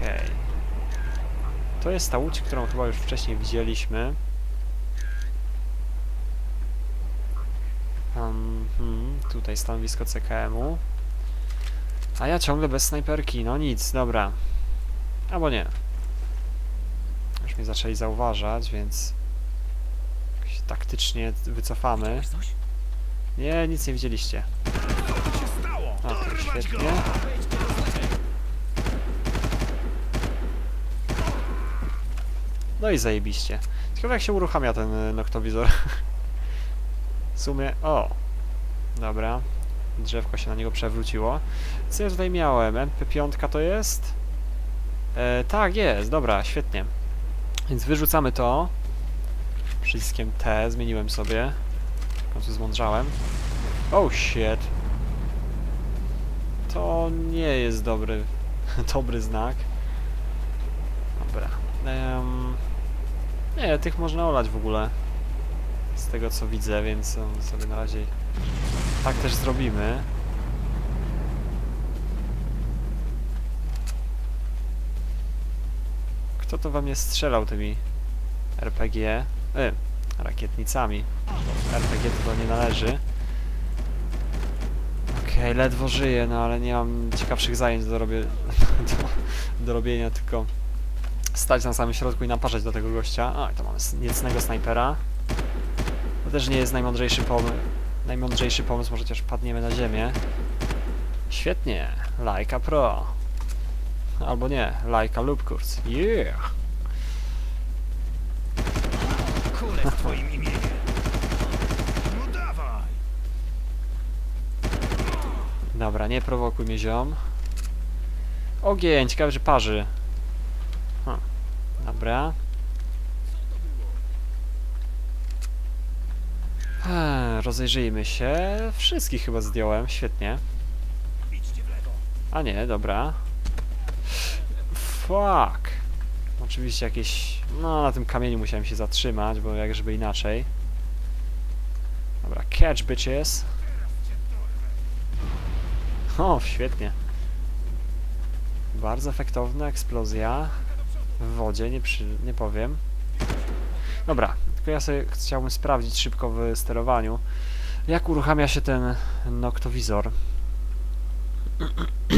Okej. To jest ta łódź, którą chyba już wcześniej widzieliśmy. Um, hmm, tutaj stanowisko CKM-u. A ja ciągle bez snajperki, no nic, dobra. Albo nie. Już mnie zaczęli zauważać, więc się taktycznie wycofamy. Nie, nic nie widzieliście. Dorwać świetnie. go! No i zajebiście. Ciekawe jak się uruchamia ten y, noktowizor. w sumie... O! Dobra. Drzewko się na niego przewróciło. Co ja tutaj miałem? MP5 to jest? E, tak, jest. Dobra, świetnie. Więc wyrzucamy to. Przyciskiem T zmieniłem sobie. W końcu zmądrzałem. Oh shit. To nie jest dobry, dobry znak. Dobra. Em, nie, tych można olać w ogóle. Z tego co widzę, więc sobie na razie tak też zrobimy. Kto to we mnie strzelał tymi RPG? Y, rakietnicami. RPG to do nie należy. Okej, ledwo żyję, no ale nie mam ciekawszych zajęć do, do, do robienia, tylko stać na samym środku i naparzać do tego gościa. A, to mamy niecnego snajpera. To też nie jest najmądrzejszy pomysł. Najmądrzejszy pomysł, może chociaż padniemy na ziemię. Świetnie, Laika Pro. Albo nie, Laika Loopkurs. Yeah! Kulę w twoim imieniu. No dawaj! Dobra, nie prowokuj mnie ziom. Ogień, ciekawe, że parzy. Dobra. Eee, rozejrzyjmy się. Wszystkich chyba zdjąłem, świetnie. A nie, dobra. Fuck. Oczywiście jakieś... No, na tym kamieniu musiałem się zatrzymać, bo jak żeby inaczej. Dobra, catch bitches. O, świetnie. Bardzo efektowna eksplozja w wodzie, nie, przy, nie powiem. Dobra, tylko ja sobie chciałbym sprawdzić szybko w sterowaniu, jak uruchamia się ten noktowizor.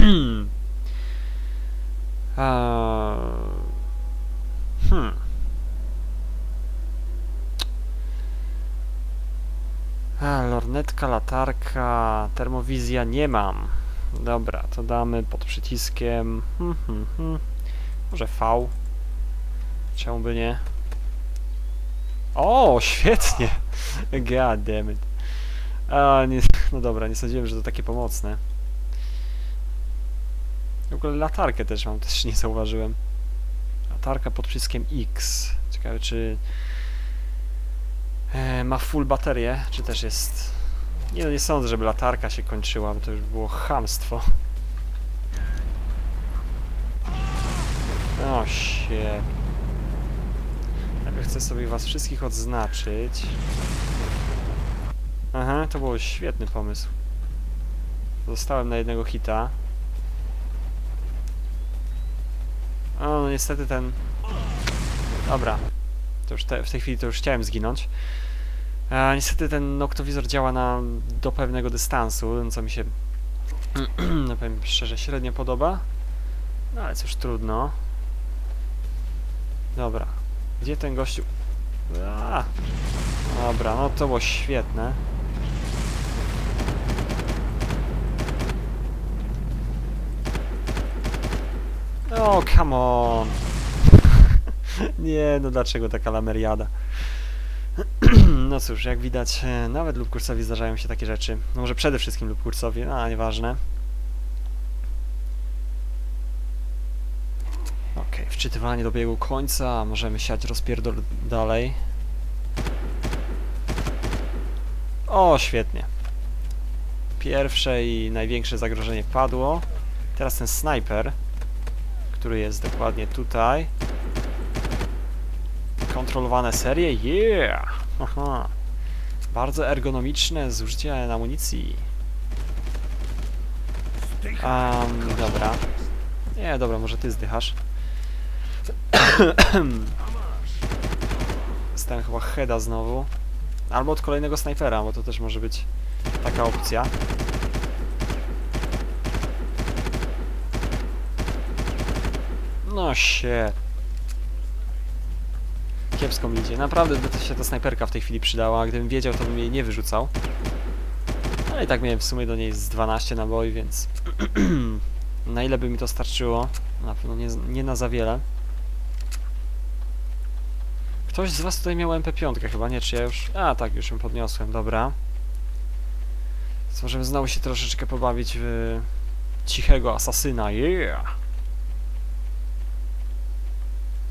Hmm. A, lornetka, latarka, termowizja nie mam. Dobra, to damy pod przyciskiem. Hmm, hmm, hmm. Może V. Czemu by nie? O, świetnie! God damn it. A, nie, no dobra, nie sądziłem, że to takie pomocne. W ogóle latarkę też mam, też nie zauważyłem. Latarka pod przyciskiem X. Ciekawe, czy e, ma full baterię, czy też jest... Nie no, nie sądzę, żeby latarka się kończyła, bo to już było chamstwo. O, się. Chcę sobie was wszystkich odznaczyć. Aha, to był świetny pomysł. Zostałem na jednego hita. O, no niestety ten... Dobra. To już te, w tej chwili to już chciałem zginąć. A, niestety ten noktowizor działa na, do pewnego dystansu, co mi się, no powiem szczerze, średnio podoba. No ale cóż, trudno. Dobra. Gdzie ten gościu? Dobra, no to było świetne. O, come on. Nie, no dlaczego taka lameriada? No cóż, jak widać, e, nawet lub kursowi zdarzają się takie rzeczy. No może przede wszystkim lub kursowi, a nieważne. Okej, wczytywanie dobiegło końca, możemy siać rozpierdol dalej. O, świetnie. Pierwsze i największe zagrożenie padło. Teraz ten snajper, który jest dokładnie tutaj. Kontrolowane serie? Yeah! Aha. Bardzo ergonomiczne zużycie amunicji. Um, dobra. Nie, dobra, może ty zdychasz. Dostałem chyba heada znowu. Albo od kolejnego snajpera, bo to też może być taka opcja. No się. Kiepsko mi idzie. Naprawdę by się ta snajperka w tej chwili przydała. Gdybym wiedział, to bym jej nie wyrzucał. Ale i tak miałem w sumie do niej z 12 naboi, więc... na ile by mi to starczyło? Na pewno nie, nie na za wiele. Ktoś z was tutaj miał MP5 chyba, nie? Czy ja już... A, tak, już ją podniosłem, dobra. Więc możemy znowu się troszeczkę pobawić w cichego asasyna, yeah!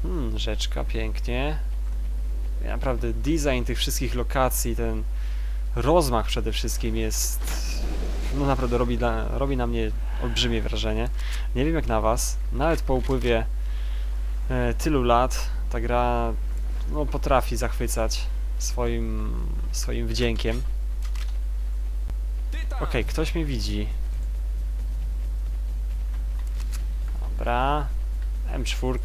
Hmm, rzeczka, pięknie. Naprawdę design tych wszystkich lokacji, ten rozmach przede wszystkim jest... No naprawdę robi, dla, robi na mnie olbrzymie wrażenie. Nie wiem jak na was, nawet po upływie e, tylu lat ta gra no, potrafi zachwycać swoim, swoim wdziękiem. Okej, ktoś mnie widzi. Dobra. M4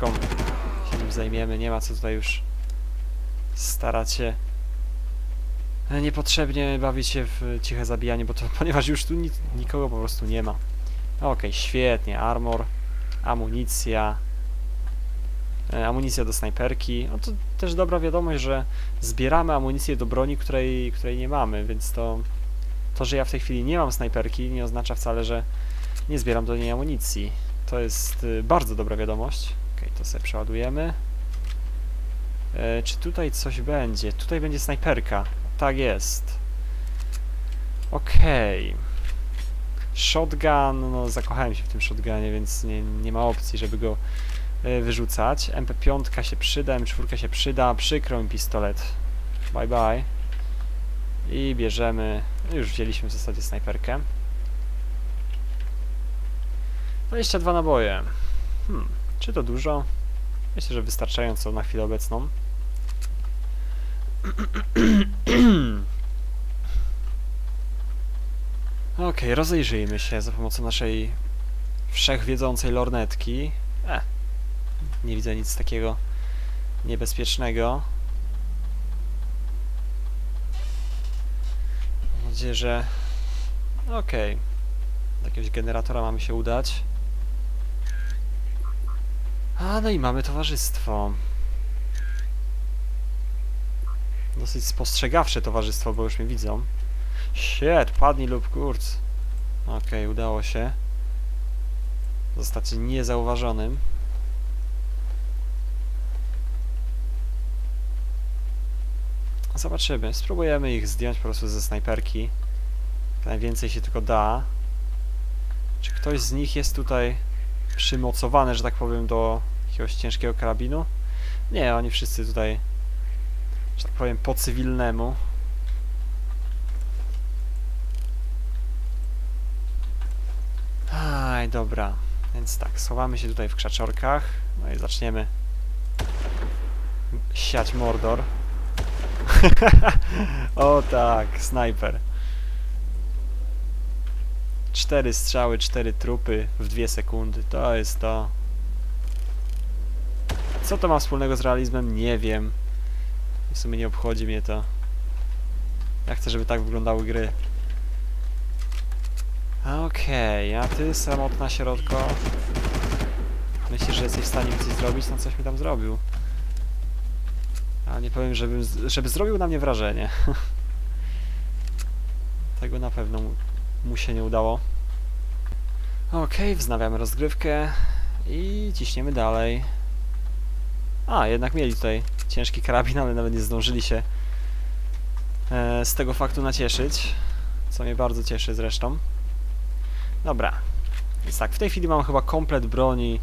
się nim zajmiemy, nie ma co tutaj już starać się niepotrzebnie bawić się w ciche zabijanie, bo to, ponieważ już tu ni nikogo po prostu nie ma. Okej, świetnie, armor, amunicja, amunicja do snajperki. No to też dobra wiadomość, że zbieramy amunicję do broni, której, której nie mamy, więc to, to, że ja w tej chwili nie mam snajperki, nie oznacza wcale, że nie zbieram do niej amunicji. To jest y, bardzo dobra wiadomość. Okej, to sobie przeładujemy. E, czy tutaj coś będzie? Tutaj będzie snajperka. Tak jest. Okej. Shotgun, no zakochałem się w tym shotgunie, więc nie, nie ma opcji, żeby go e, wyrzucać. MP5 się przyda, M4 się przyda, przykro mi pistolet. Bye bye. I bierzemy, już wzięliśmy w zasadzie snajperkę. 22 naboje. Hmm, czy to dużo? Myślę, że wystarczająco na chwilę obecną. Ok, rozejrzyjmy się za pomocą naszej wszechwiedzącej lornetki. E, nie widzę nic takiego niebezpiecznego. Mam nadzieję, że... Okej. Okay. Do jakiegoś generatora mamy się udać. A, no i mamy towarzystwo. Dosyć spostrzegawcze towarzystwo, bo już mnie widzą. Shit, padnij lub kurc. Okej, okay, udało się. Zostać niezauważonym. Zobaczymy. Spróbujemy ich zdjąć po prostu ze snajperki. Najwięcej się tylko da. Czy ktoś z nich jest tutaj przymocowany, że tak powiem, do jakiegoś ciężkiego karabinu? Nie, oni wszyscy tutaj, że tak powiem, po cywilnemu. Aj, dobra. Więc tak, schowamy się tutaj w krzaczorkach. No i zaczniemy siać mordor. o tak, snajper. Cztery strzały, cztery trupy w dwie sekundy. To jest to. Co to ma wspólnego z realizmem? Nie wiem. W sumie nie obchodzi mnie to. Ja chcę, żeby tak wyglądały gry. Okej, okay, a ty samotna środko. Myślisz, że jesteś w stanie coś zrobić? No coś mi tam zrobił. Ale nie powiem, żeby, żeby zrobił na mnie wrażenie. Tego na pewno mu się nie udało. Ok, wznawiamy rozgrywkę i ciśniemy dalej. A, jednak mieli tutaj ciężki karabin, ale nawet nie zdążyli się e, z tego faktu nacieszyć, co mnie bardzo cieszy zresztą. Dobra, więc tak, w tej chwili mam chyba komplet broni,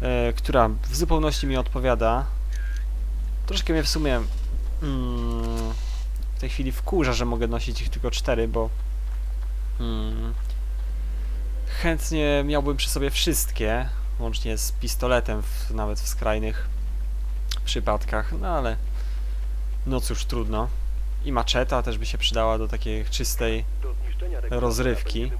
e, która w zupełności mi odpowiada. Troszkę mnie w sumie mm, w tej chwili wkurza, że mogę nosić ich tylko cztery, bo Hmm. Chętnie miałbym przy sobie wszystkie, łącznie z pistoletem, w, nawet w skrajnych przypadkach, no ale no cóż, trudno. I maczeta też by się przydała do takiej czystej rozrywki.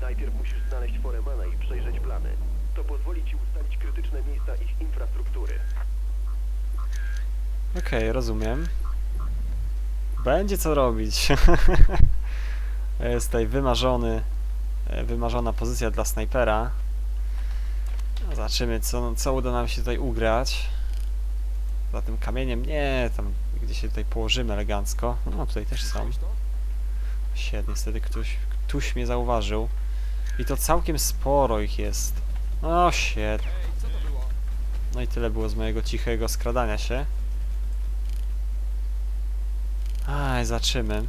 Najpierw musisz znaleźć Foremana i przejrzeć plany. To pozwoli ci ustalić krytyczne miejsca ich infrastruktury. Okej, rozumiem. Będzie co robić. Jest tutaj wymarzony, e, wymarzona pozycja dla snajpera. No, Zobaczymy, co, co uda nam się tutaj ugrać. Za tym kamieniem, nie, tam gdzieś się tutaj położymy elegancko. No, tutaj też są. Shit, niestety ktoś, ktoś mnie zauważył. I to całkiem sporo ich jest. O, shit. No i tyle było z mojego cichego skradania się. Aj, zaczymy.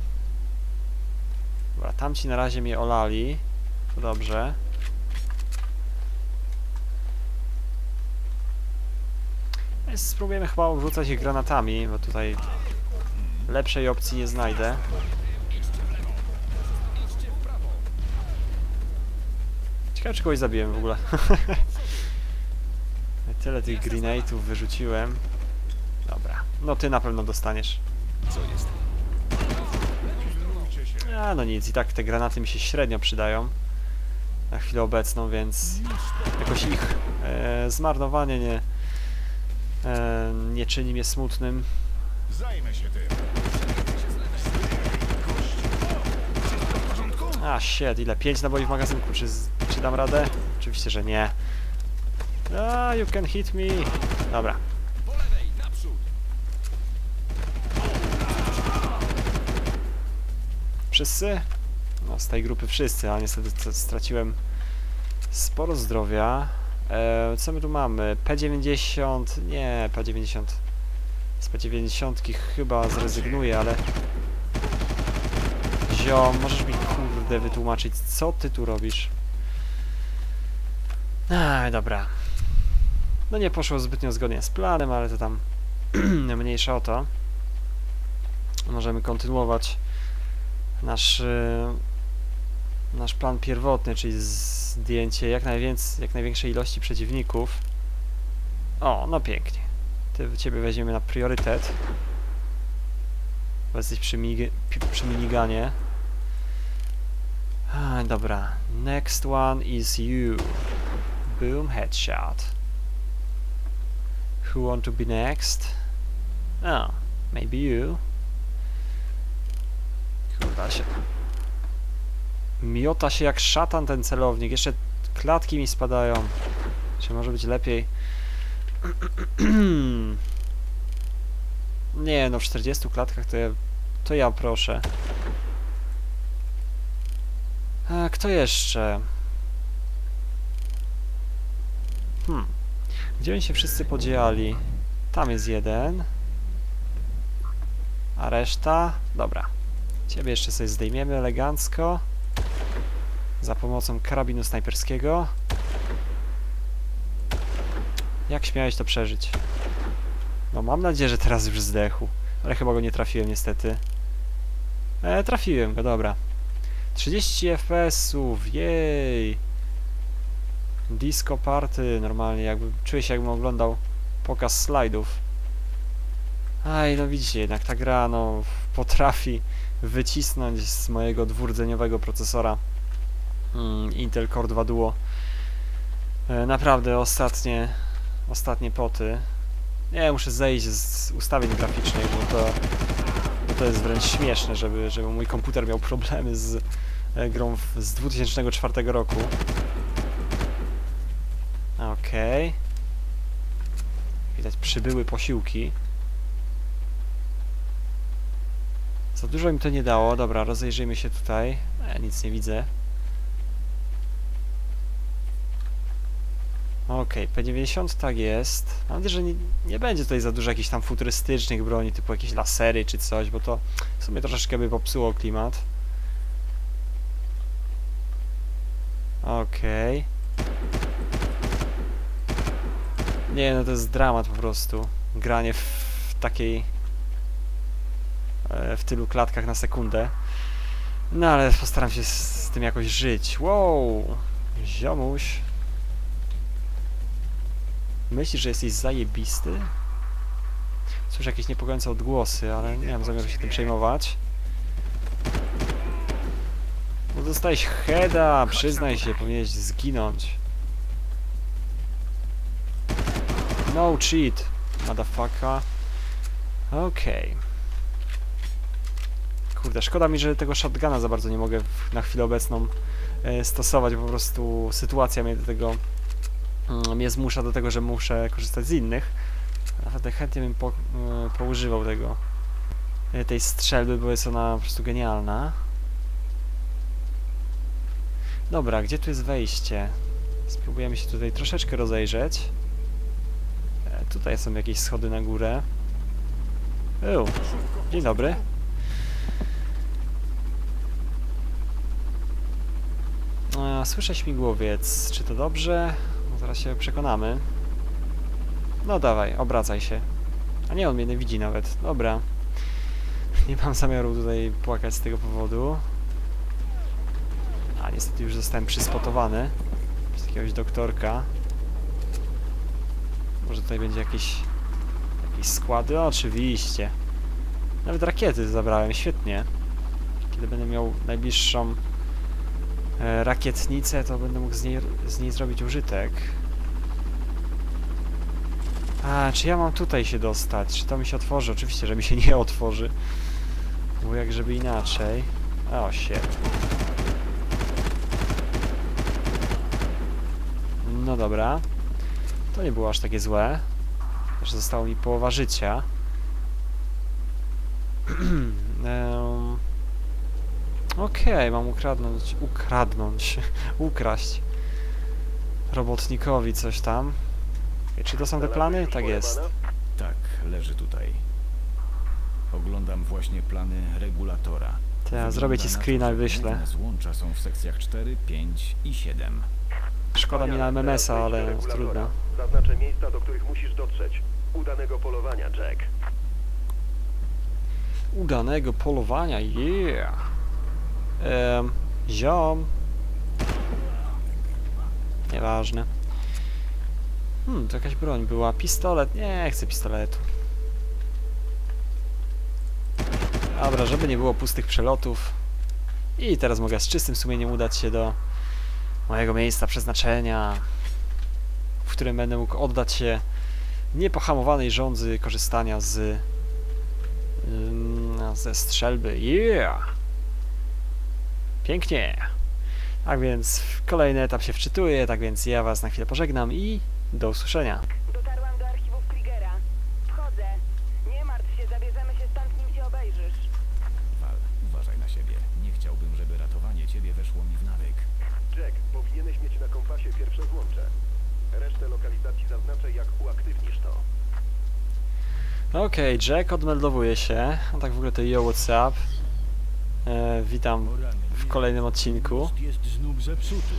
Dobra, tamci na razie mnie olali. To dobrze. Więc Spróbujemy chyba obrzucać ich granatami, bo tutaj lepszej opcji nie znajdę. Ciekawe, czy kogoś zabiłem w ogóle. Tyle tych grenade'ów wyrzuciłem. Dobra, no ty na pewno dostaniesz. Co jest? A no nic, i tak te granaty mi się średnio przydają na chwilę obecną, więc jakoś ich e, zmarnowanie nie, e, nie czyni mnie smutnym. Zajmę się tym. A shit, ile? 5 naboi w magazynku, czy, czy dam radę? Oczywiście, że nie. A, you can hit me. Dobra. Wszyscy? No, z tej grupy wszyscy, a niestety straciłem sporo zdrowia. E, co my tu mamy? P90, nie, P90. Z P90 chyba zrezygnuję, ale... Ziom, możesz mi kurde wytłumaczyć, co ty tu robisz? Aj, dobra. No nie poszło zbytnio zgodnie z planem, ale to tam mniejsza o to. Możemy kontynuować nasz, y, nasz plan pierwotny, czyli zdjęcie jak, najwięcej, jak największej ilości przeciwników. O, no pięknie. Ty, ciebie weźmiemy na priorytet. Bo jesteś przy, przy miniganie. Dobra. Next one is you. Boom, headshot. Who want to be next? Oh, maybe you. Kurwa się. Miota się jak szatan ten celownik. Jeszcze klatki mi spadają. Czy może być lepiej? Nie no, w 40 klatkach to ja, to ja proszę. Kto jeszcze? Hmm. Gdzie oni się wszyscy podzieli? Tam jest jeden. A reszta? Dobra. Ciebie jeszcze sobie zdejmiemy elegancko. Za pomocą karabinu snajperskiego. Jak śmiałeś to przeżyć? No mam nadzieję, że teraz już zdechł. Ale chyba go nie trafiłem niestety. E, trafiłem go, dobra. 30 FPS-ów, jej! Disco party, normalnie jakby, czuję się jakbym oglądał pokaz slajdów. Aj, no widzicie, jednak ta gra, no, potrafi wycisnąć z mojego dwurdzeniowego procesora mm, Intel Core 2 Duo. E, naprawdę ostatnie, ostatnie poty. Nie, muszę zejść z ustawień graficznych, bo to, to jest wręcz śmieszne, żeby, żeby mój komputer miał problemy z e, grą w, z 2004 roku. Okej. Widać przybyły posiłki. Za dużo mi to nie dało. Dobra, rozejrzyjmy się tutaj. Ja nic nie widzę. Okej, P90 tak jest. Mam nadzieję, że nie, nie będzie tutaj za dużo jakichś tam futurystycznych broni, typu jakieś lasery czy coś, bo to w sumie troszeczkę by popsuło klimat. Okej. Nie, no to jest dramat po prostu. Granie w, w takiej e, w tylu klatkach na sekundę. No ale postaram się z, z tym jakoś żyć. Wow! Ziomuś. Myślisz, że jesteś zajebisty? Słyszę jakieś niepokojące odgłosy, ale nie mam zamiaru się tym przejmować. No dostałeś heada, przyznaj się, powinieneś zginąć. No cheat, motherfucker. Okej. Kurde, szkoda mi, że tego shotguna za bardzo nie mogę na chwilę obecną e, stosować, po prostu sytuacja mnie do tego mnie zmusza do tego, że muszę korzystać z innych. Naprawdę chętnie bym po, e, poużywał tego e, tej strzelby, bo jest ona po prostu genialna. Dobra, gdzie tu jest wejście? Spróbujemy się tutaj troszeczkę rozejrzeć. E, tutaj są jakieś schody na górę. Eł, dzień dobry. E, słyszę śmigłowiec. Czy to dobrze? No, zaraz się przekonamy. No dawaj, obracaj się. A nie, on mnie nie widzi nawet. Dobra. Nie mam zamiaru tutaj płakać z tego powodu. A niestety już zostałem przyspotowany przez jakiegoś doktorka. Może tutaj będzie jakieś jakieś składy? O, oczywiście. Nawet rakiety zabrałem, świetnie. Kiedy będę miał najbliższą rakietnicę, to będę mógł z niej, z niej zrobić użytek. A, czy ja mam tutaj się dostać? Czy to mi się otworzy? Oczywiście, że mi się nie otworzy. Bo jak żeby inaczej. O, się. No dobra. To nie było aż takie złe. Zostało mi połowa życia. Okej, mam ukradnąć, ukradnąć, ukraść robotnikowi coś tam. Czy to są te plany? Tak jest. Tak, leży tutaj. Oglądam właśnie plany regulatora. To ja zrobię ci screena i wyślę. Złącza są w sekcjach 4, 5 i 7. Szkoda mi na MMS-a, ale trudno. Zaznaczę miejsca, do których musisz dotrzeć. Udanego polowania, Jack. Udanego polowania, yeah! Um, ziom. Nieważne. Hmm, to jakaś broń była. Pistolet. Nie chcę pistoletu. Dobra, żeby nie było pustych przelotów. I teraz mogę z czystym sumieniem udać się do mojego miejsca przeznaczenia, w którym będę mógł oddać się niepohamowanej żądzy korzystania z ze strzelby. Yeah! Pięknie! Tak więc kolejny etap się wczytuje, tak więc ja was na chwilę pożegnam i do usłyszenia. Dotarłam do archiwów Kriegera. Wchodzę. Nie martw się, zabierzemy się stąd, nim się obejrzysz. Wal, uważaj na siebie. Nie chciałbym, żeby ratowanie ciebie weszło mi w nawyk. Jack, powinieneś mieć na kompasie pierwsze złącze. Resztę lokalizacji zaznaczę, jak uaktywnisz to. Okej, Jack odmeldowuje się. Tak w ogóle to yo, what's up? E, witam kolejnym odcinku. Jest znów zepsuty.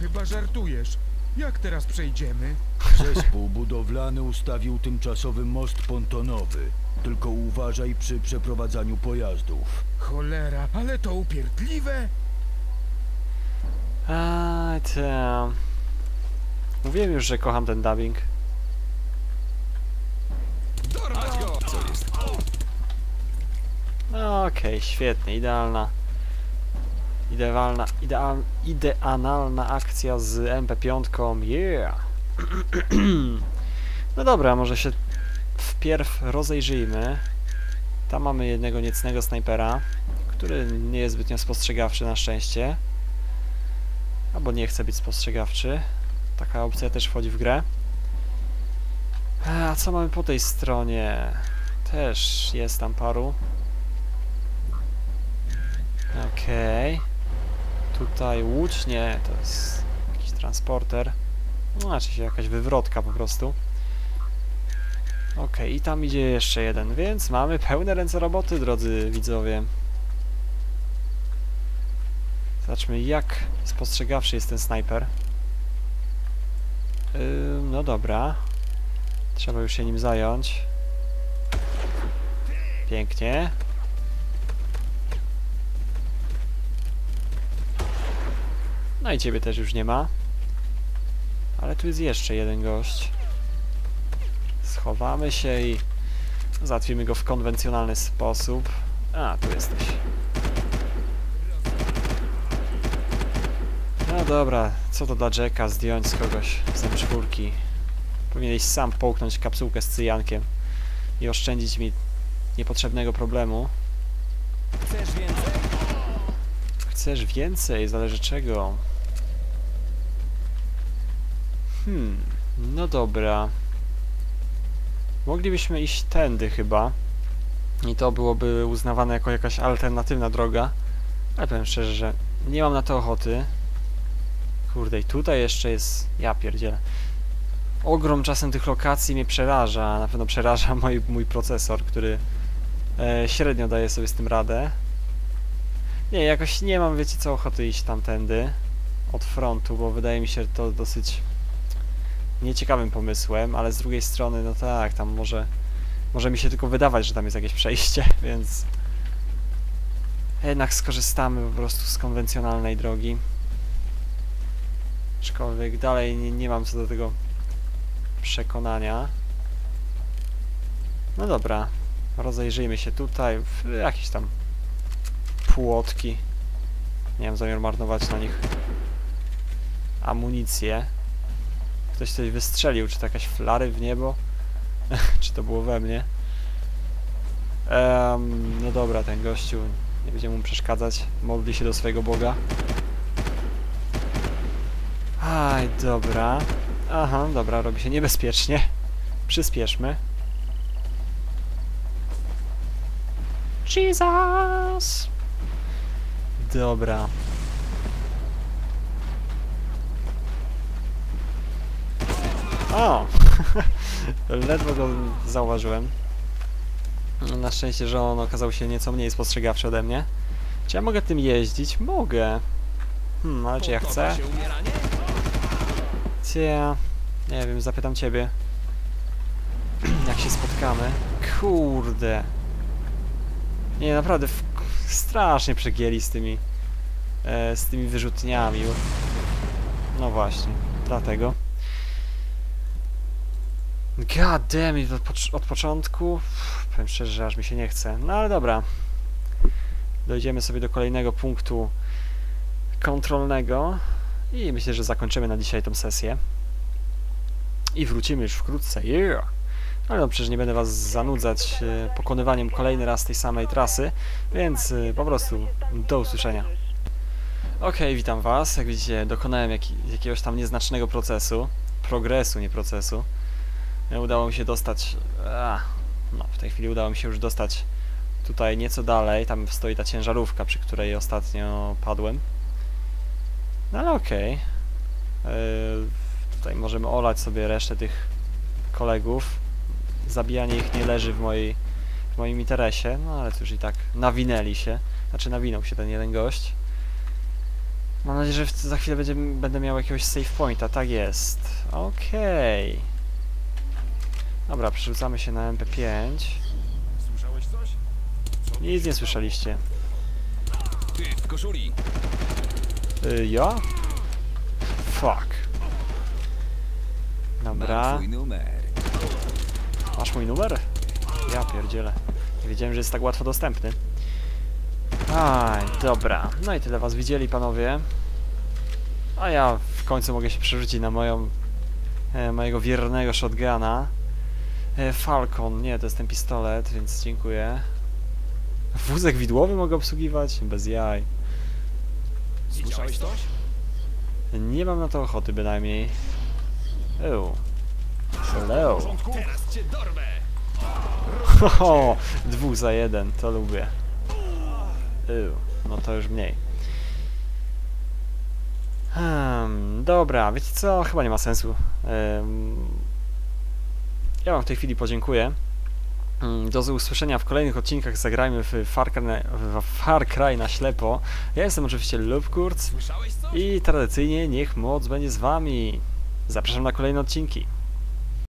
Chyba żartujesz. Jak teraz przejdziemy? Zespół budowlany ustawił tymczasowy most pontonowy. Tylko uważaj przy przeprowadzaniu pojazdów. Cholera, ale to upierdliwe. A, to... Mówiłem już, że kocham ten dubbing. Dorwać go! Co jest? Okej, świetnie, idealna. Idealna, ideal, idealna akcja z MP5, yeah! no dobra, może się wpierw rozejrzyjmy. Tam mamy jednego niecnego snajpera, który nie jest zbytnio spostrzegawczy na szczęście. Albo nie chce być spostrzegawczy. Taka opcja też wchodzi w grę. A co mamy po tej stronie? Też jest tam paru. Okej. Tutaj łódź, nie, to jest jakiś transporter. No, znaczy się jakaś wywrotka po prostu. Okej, i tam idzie jeszcze jeden, więc mamy pełne ręce roboty, drodzy widzowie. Zobaczmy, jak spostrzegawczy jest ten snajper. Ym, no dobra. Trzeba już się nim zająć. Pięknie. No i ciebie też już nie ma. Ale tu jest jeszcze jeden gość. Schowamy się i załatwimy go w konwencjonalny sposób. A, tu jesteś. No dobra, co to dla Jacka zdjąć z kogoś z M4. Powinieneś sam połknąć kapsułkę z cyjankiem i oszczędzić mi niepotrzebnego problemu. Chcesz więcej? Chcesz więcej, zależy czego. Hmm, no dobra. Moglibyśmy iść tędy chyba. I to byłoby uznawane jako jakaś alternatywna droga. Ale powiem szczerze, że nie mam na to ochoty. Kurde, i tutaj jeszcze jest... Ja pierdzielę. Ogrom czasem tych lokacji mnie przeraża. Na pewno przeraża mój, mój procesor, który e, średnio daje sobie z tym radę. Nie, jakoś nie mam, wiecie co, ochoty iść tamtędy od frontu, bo wydaje mi się to dosyć nieciekawym pomysłem, ale z drugiej strony, no tak, tam może, może mi się tylko wydawać, że tam jest jakieś przejście, więc jednak skorzystamy po prostu z konwencjonalnej drogi. Aczkolwiek dalej nie, nie mam co do tego przekonania. No dobra, rozejrzyjmy się tutaj, w jakieś tam płotki. Nie mam zamiar marnować na nich amunicję. Ktoś coś wystrzelił, czy to jakaś flary w niebo? czy to było we mnie? Em, no dobra, ten gościu, nie będziemy mu przeszkadzać. Modli się do swojego Boga. Aj, dobra. Aha, dobra, robi się niebezpiecznie. Przyspieszmy. Jesus! Dobra. O! Ledwo go zauważyłem. Na szczęście, że on okazał się nieco mniej spostrzegawczy ode mnie. Czy ja mogę tym jeździć? Mogę. Hmm, ale czy ja chcę? Cia, nie wiem, zapytam ciebie. Jak się spotkamy? Kurde. Nie, naprawdę w... strasznie przegięli z tymi e, z tymi wyrzutniami. No właśnie, dlatego. God damn it, od, od początku. Powiem szczerze, że aż mi się nie chce. No ale dobra. Dojdziemy sobie do kolejnego punktu kontrolnego i myślę, że zakończymy na dzisiaj tą sesję. I wrócimy już wkrótce. Yeah! Ale no przecież nie będę was zanudzać e, pokonywaniem kolejny raz tej samej trasy, więc e, po prostu do usłyszenia. Okej, witam was. Jak widzicie, dokonałem jaki, jakiegoś tam nieznacznego procesu. Progresu, nie procesu. E, Udało mi się dostać... A, no, w tej chwili udało mi się już dostać tutaj nieco dalej. Tam stoi ta ciężarówka, przy której ostatnio padłem. No ale okej. E, Tutaj możemy olać sobie resztę tych kolegów. Zabijanie ich nie leży w mojej w moim interesie, no ale cóż i tak nawinęli się. Znaczy nawinął się ten jeden gość. Mam nadzieję, że za chwilę będzie, będę miał jakiegoś save pointa. Tak jest. Okej. Dobra, przerzucamy się na MP5. Słyszałeś coś? Nic nie słyszeliście. Ty, w koszuli! Y, ja? Fuck. Dobra. Masz mój numer? Ja pierdzielę. Nie wiedziałem, że jest tak łatwo dostępny. Aj, dobra. No i tyle was widzieli, panowie. A ja w końcu mogę się przerzucić na moją... E, mojego wiernego shotguna. E, Falcon, nie, to jest ten pistolet, więc dziękuję. Wózek widłowy mogę obsługiwać? Bez jaj. Słyszałeś coś? Nie mam na to ochoty bynajmniej. Ew. Hello. Teraz cię dorwę! Hoho, dwóch za jeden, to lubię. Ew, no to już mniej. Hmm, dobra, wiecie co? Chyba nie ma sensu. Em, ja wam w tej chwili podziękuję. Mm, Do usłyszenia w kolejnych odcinkach. Zagrajmy w Far Cry, na- w Far Cry na ślepo. Ja jestem oczywiście Lubkurz i tradycyjnie niech moc będzie z wami. Zapraszam na kolejne odcinki.